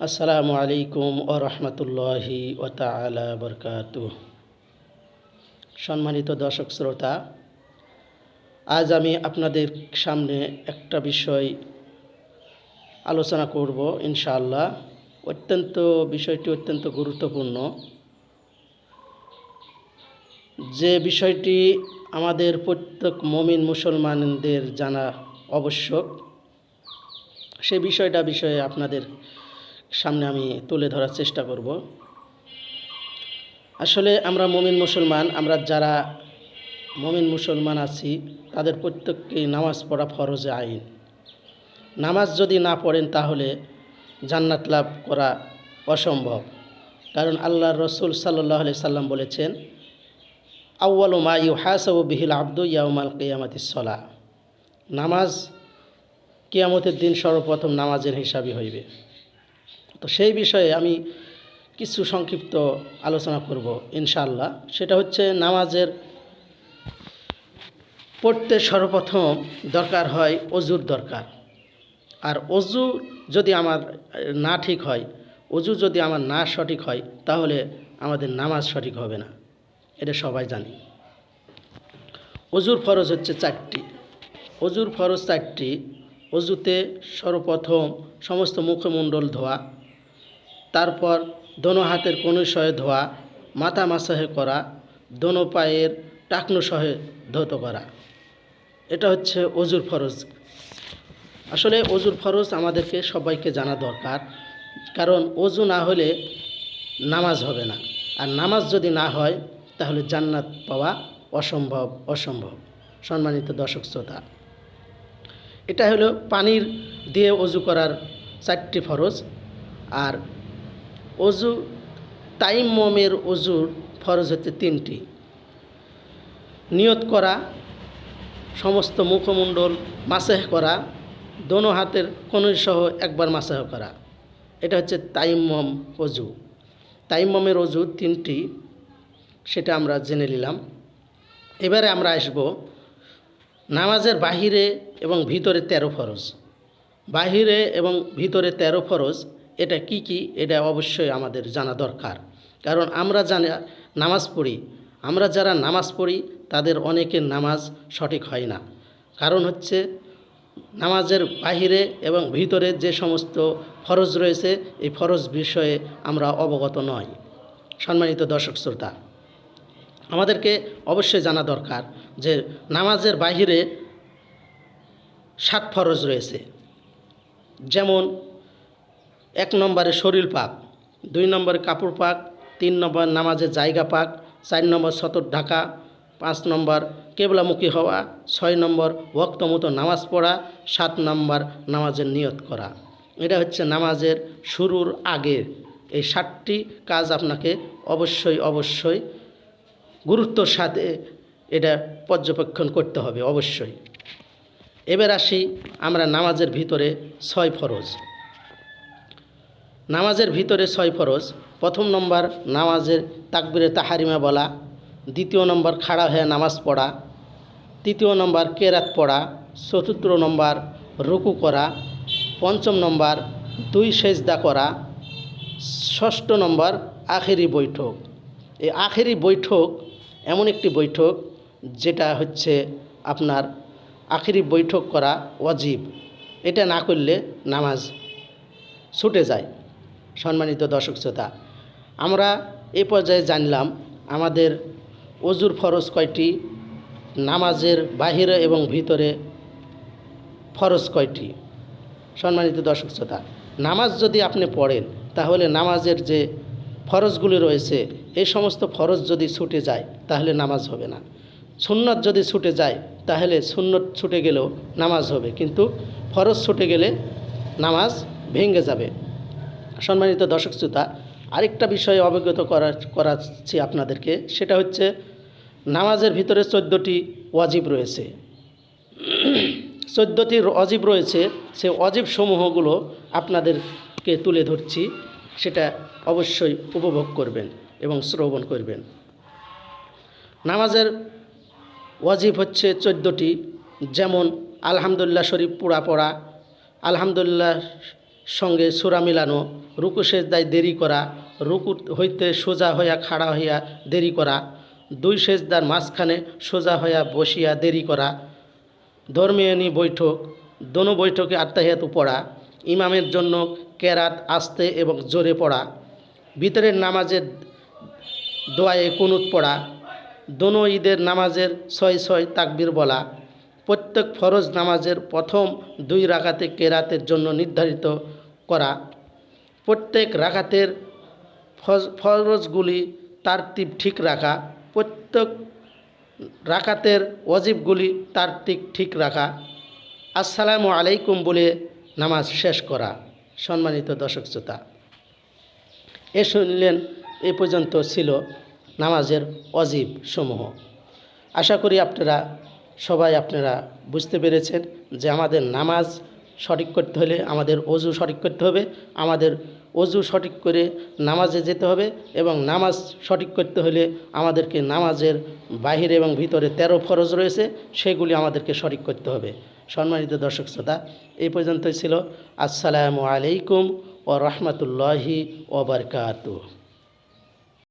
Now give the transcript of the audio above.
আসসালামু আলাইকুম ও রহমতুল্লাহি ও তালা বরকাত সম্মানিত দর্শক শ্রোতা, আজ আমি আপনাদের সামনে একটা বিষয় আলোচনা করব ইনশাআল্লাহ। অত্যন্ত, বিষয়টি অত্যন্ত গুরুত্বপূর্ণ। যে বিষয়টি আমাদের প্রত্যেক মমিন মুসলমানদের জানা আবশ্যক, সে বিষয়টা বিষয়ে আপনাদের সামনে আমি তুলে ধরার চেষ্টা করব। আসলে আমরা মমিন মুসলমান, আমরা যারা মমিন মুসলমান আছি, তাদের প্রত্যেককেই নামাজ পড়া ফরজে আইন। নামাজ যদি না পড়েন তাহলে জান্নাত লাভ করা অসম্ভব। কারণ আল্লাহ রসুল সাল্লাহ সাল্লাম বলেছেন আউ্বাল মা ইউ হাসাউ বিহিল আব্দু ইয়াউমাল কেয়ামাতি সলা। নামাজ কিয়ামতের দিন সর্বপ্রথম নামাজের হিসাবই হইবে। তো সেই বিষয়ে আমি কিছু সংক্ষিপ্ত আলোচনা করব, ইনশাআল্লাহ। সেটা হচ্ছে নামাজের পড়তে সর্বপ্রথম দরকার হয় অজুর দরকার। আর অজু যদি আমার না ঠিক হয়, অজু যদি আমার না সঠিক হয়, তাহলে আমাদের নামাজ সঠিক হবে না। এটা সবাই জানি। অজুর ফরজ হচ্ছে চারটি। অজুর ফরজ চারটি। অজুতে সর্বপ্রথম সমস্ত মুখমণ্ডল ধোয়া তারপর দোনো হাতের কনুসহে ধোয়া, মাথা মাসহে করা, দোনো পায়ের টাকনু সহে ধৌত করা। এটা হচ্ছে অজুর ফরজ। আসলে অজুর ফরজ আমাদেরকে সবাইকে জানা দরকার, কারণ অজু না হলে নামাজ হবে না। আর নামাজ যদি না হয়, তাহলে জান্নাত পাওয়া অসম্ভব অসম্ভব। সম্মানিত দর্শক শ্রোতা, এটা হলো পানির দিয়ে অজু করার চারটি ফরজ। আর অজু তাইমমের অজুর ফরজ হচ্ছে তিনটি। নিয়ত করা, সমস্ত মুখমণ্ডল মাসেহ করা, দোনো হাতের কনুসহ একবার মাসেহ করা। এটা হচ্ছে তাইম্মম অজু। তাইম্মমের অজু তিনটি, সেটা আমরা জেনে নিলাম। এবারে আমরা আসব নামাজের বাহিরে এবং ভিতরে তেরো ফরজ। বাহিরে এবং ভিতরে তেরো ফরজ এটা কি কি, এটা অবশ্যই আমাদের জানা দরকার। কারণ আমরা জানা, নামাজ পড়ি। আমরা যারা নামাজ পড়ি, তাদের অনেকের নামাজ সঠিক হয় না। কারণ হচ্ছে, নামাজের বাহিরে এবং ভিতরে যে সমস্ত ফরজ রয়েছে, এই ফরজ বিষয়ে আমরা অবগত নই। সম্মানিত দর্শক শ্রোতা, আমাদেরকে অবশ্যই জানা দরকার যে নামাজের বাহিরে সাত ফরজ রয়েছে। যেমন এক নম্বরে শরীর পাক, দুই নম্বরে কাপড় পাক, তিন নম্বর নামাজের জায়গা পাক, চার নম্বর সতর ঢাকা, পাঁচ নম্বর কেবলামুখী হওয়া, ছয় নম্বর ওক্ত মতো নামাজ পড়া, সাত নম্বর নামাজের নিয়ত করা। এটা হচ্ছে নামাজের শুরুর আগে। এই সাতটি কাজ আপনাকে অবশ্যই অবশ্যই গুরুত্বর সাথে এটা পর্যবেক্ষণ করতে হবে, অবশ্যই। এবার আসি আমরা নামাজের ভিতরে ছয় ফরজ। নামাজের ভিতরে ছয় ফরজ। প্রথম নম্বর নামাজের তাকবিরে তাহারিমা বলা। দ্বিতীয় নম্বর খাড়া হয়ে নামাজ পড়া। তৃতীয় নম্বর কেরাত পড়া। চতুর্থ নম্বর রুকু করা। পঞ্চম নম্বর দুই সেজদা করা। ষষ্ঠ নম্বর আখেরি বৈঠক। এই আখেরি বৈঠক এমন একটি বৈঠক যেটা হচ্ছে আপনার আখেরি বৈঠক করা অজীব এটা না করলে নামাজ ছুটে যায়। সম্মানিত দর্শক শ্রোতা, আমরা এ পর্যায়ে জানলাম আমাদের অজুর ফরজ কয়টি, নামাজের বাহিরে এবং ভিতরে ফরজ কয়টি? সম্মানিত দর্শক শ্রোতা, নামাজ যদি আপনি পড়েন, তাহলে নামাজের যে ফরজগুলি রয়েছে এই সমস্ত ফরজ যদি ছুটে যায়, তাহলে নামাজ হবে না। সুন্নত যদি ছুটে যায়, তাহলে সুন্নত ছুটে গেলেও নামাজ হবে। কিন্তু ফরজ ছুটে গেলে নামাজ ভেঙে যাবে। সম্মানিত দর্শক শ্রোতা, আরেকটা বিষয়ে অবগত করা করাচ্ছি আপনাদেরকে, সেটা হচ্ছে নামাজের ভিতরে চোদ্দোটি ওয়াজিব রয়েছে। চোদ্দোটি অজীব রয়েছে সে অজীব সমূহগুলো আপনাদেরকে তুলে ধরছি, সেটা অবশ্যই উপভোগ করবেন এবং শ্রবণ করবেন। নামাজের ওয়াজিব হচ্ছে চোদ্দোটি, যেমন আলহামদুলিল্লাহ শরীফ পুরা পড়া, আলহামদুলিল্লাহ সঙ্গে সুরা মিলানো, রুকু সেজদায় দেরি করা, রুকু হইতে সোজা হইয়া খাড়া হইয়া দেরি করা, দুই সেজদার মাঝখানে সোজা হইয়া বসিয়া দেরি করা, ধর্মীয়নী বৈঠক, দোনো বৈঠকে আত্মাহিয়াতু পড়া ইমামের জন্য কেরাত আস্তে এবং জোরে পড়া, ভিতরের নামাজের দোয়ায়ে কুনুত পড়া, দোনো ঈদের নামাজের ছয় ছয় তাকবির বলা, প্রত্যেক ফরজ নামাজের প্রথম দুই রাকাতে কেরাতের জন্য নির্ধারিত করা। প্রত্যেক রাখাতের ফরজগুলি তারতিব ঠিক রাখা। প্রত্যেক রাখাতের রাকাতের তার তারতিব ঠিক রাখা। আসসালামু আলাইকুম বলে নামাজ শেষ করা। সম্মানিত দর্শক শ্রোতা, এ শুনলেন, এ পর্যন্ত ছিল নামাজের অজীব সমূহ। আশা করি আপনারা, সবাই আপনারা বুঝতে পেরেছেন যে আমাদের নামাজ সঠিক করতে হলে আমাদের অজু সঠিক করতে হবে, আমাদের অজু সঠিক করে নামাজে যেতে হবে এবং নামাজ সঠিক করতে হলে আমাদেরকে নামাজের বাহিরে এবং ভিতরে তেরো ফরজ রয়েছে, সেগুলি আমাদেরকে সঠিক করতে হবে। সম্মানিত দর্শক শ্রোতা, এই পর্যন্তই ছিল। আসসালামু আলাইকুম ও রহমতুল্লাহি ওবরকাতুহ